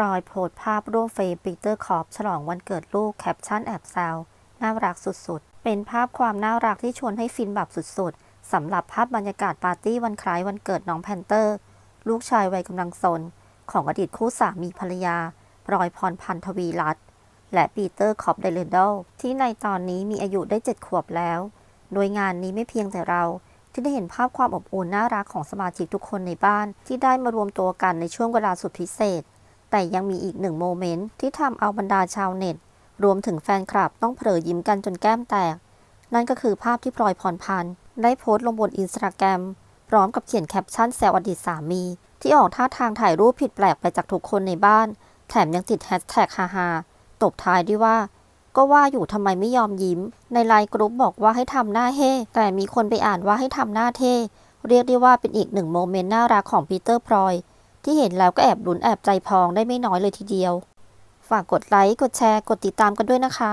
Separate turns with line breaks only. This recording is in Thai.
ลอยโพสภาพร่วมเฟรมปีเตอร์คอปฉลองวันเกิดลูกแคปชั่นแอบแซวน่ารักสุดๆ เป็นภาพความน่ารักที่ชวนให้ฟินแบบสุดๆสำหรับภาพบรรยากาศปาร์ตี้วันคล้ายวันเกิดน้องแพนเตอร์ ลูกชายวัยกำลังซน ของอดีตคู่สามีภรรยาพลอยพรพันธวีรัตน์และปีเตอร์คอปเดลนดลที่ในตอนนี้มีอายุได้เจ็ดขวบแล้ว โดยงานนี้ไม่เพียงแต่เราที่ได้เห็นภาพความอบอุ่นน่ารักของสมาชิกทุกคนในบ้านที่ได้มารวมตัวกันในช่วงเวลาสุดพิเศษ แต่ยังมีอีกหนึ่งโมเมนต์ที่ทำเอาบรรดาชาวเน็ต รวมถึงแฟนคลับต้องเผลอยิ้มกันจนแก้มแตก นั่นก็คือภาพที่พลอยพรพันธ์ได้โพสต์ลงบนอินสตาแกรมพร้อมกับเขียนแคปชั่นแซวอดีตสามี ที่ออกท่าทางถ่ายรูปผิดแปลกไปจากทุกคนในบ้าน แถมยังติดแฮชแท็กฮาฮาตบท้ายด้วยว่า ก็ว่าอยู่ทำไมไม่ยอมยิ้ม ในไลน์กรุ๊ปบอกว่าให้ทำหน้าเฮ่แต่มีคนไปอ่านว่าให้ทำหน้าเท่เรียกได้ว่าเป็นอีกหนึ่งโมเมนต์น่ารักของปีเตอร์พลอย ที่เห็นแล้วก็แอบลุ้นแอบใจพองได้ไม่น้อยเลยทีเดียว ฝากกดไลค์ กดแชร์ กดติดตามกันด้วยนะคะ